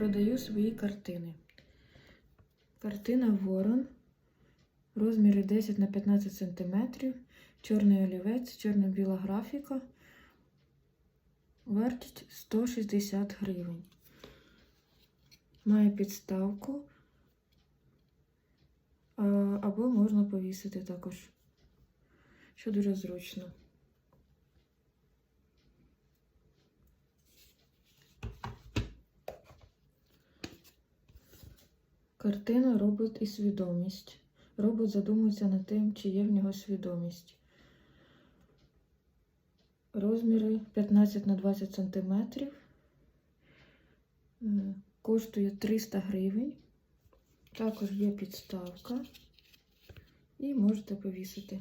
Продаю свої картини. Картина Ворон. Розміри 10 на 15 см. Чорний олівець, чорно-біла графіка. Вартість 160 гривень. Має підставку. Або можна повісити також, що дуже зручно. Картина Робот і свідомість. Робот задумується над тим, чи є в нього свідомість. Розміри 15 на 20 см. Коштує 300 гривень. Також є підставка. І можете повісити.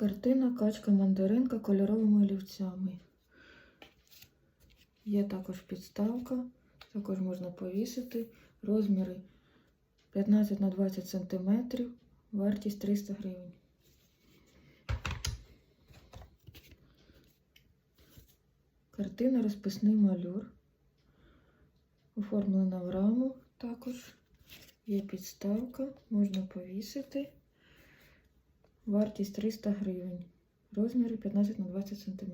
Картина качка мандаринка кольоровими олівцями. Є також підставка, також можна повісити. Розміри 15 на 20 см, вартість 300 гривень. Картина розписний малюр. Оформлена в раму також. Є підставка, можна повісити. Вартість 300 гривень. Розміри 15 на 20 см.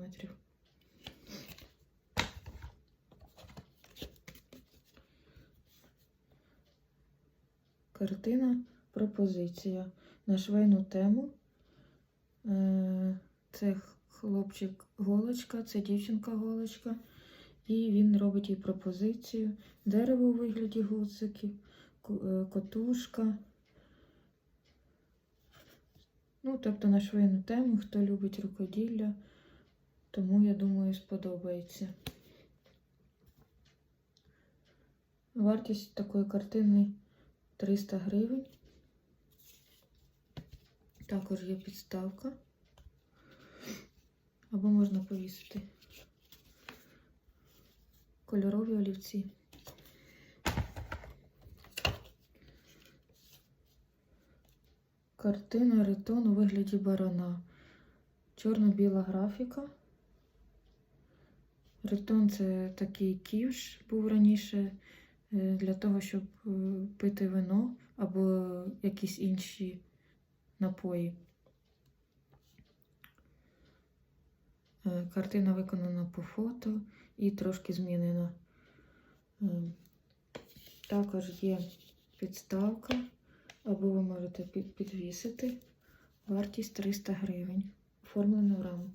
Картина Пропозиція. На швейну тему. Е, Це хлопчик голочка, це дівчинка голочка. І він робить їй пропозицію. Дерево у вигляді гудзиків, е, котушка. Ну, тобто на швейну тему, хто любить рукоділля, тому, я думаю, сподобається. Вартість такої картини 300 гривень. Також є підставка. Або можна повісити кольорові олівці. Картина ритон у вигляді барана. Чорно-біла графіка. Ритон це такий ківш був раніше е, для того, щоб е, пити вино або якісь інші напої. Е, Картина виконана по фото і трошки змінена. Також є підставка, або ви можете під- підвісити. Вартість 300 гривень. Оформлена в раму.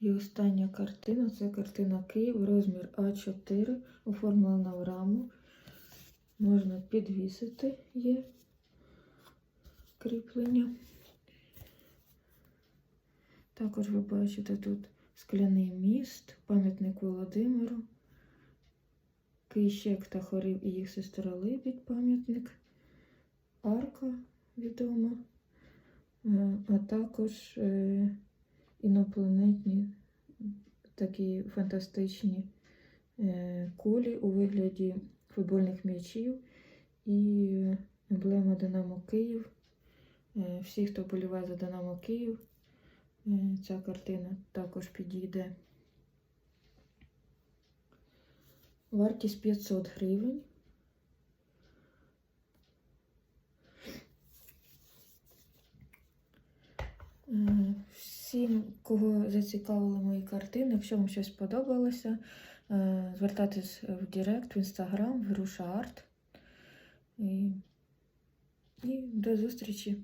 І остання картина це картина Київ, розмір А4, оформлена в раму. Можна підвісити є кріплення. Також ви бачите тут скляний міст, пам'ятник Володимиру, Кийщек та хорив і їх сестра Либідь пам'ятник, арка відома, е, а також е, інопланетні такі фантастичні е, кулі у вигляді футбольних м'ячів і емблема Динамо Київ. Всі, хто боліває за Динамо Київ, ця картина також підійде. Вартість 500 гривень. Е, Всім, кого зацікавили мої картини, якщо вам щось сподобалося, е, звертайтесь в Директ, в Інстаграм, в Руша Арт. І, і до зустрічі!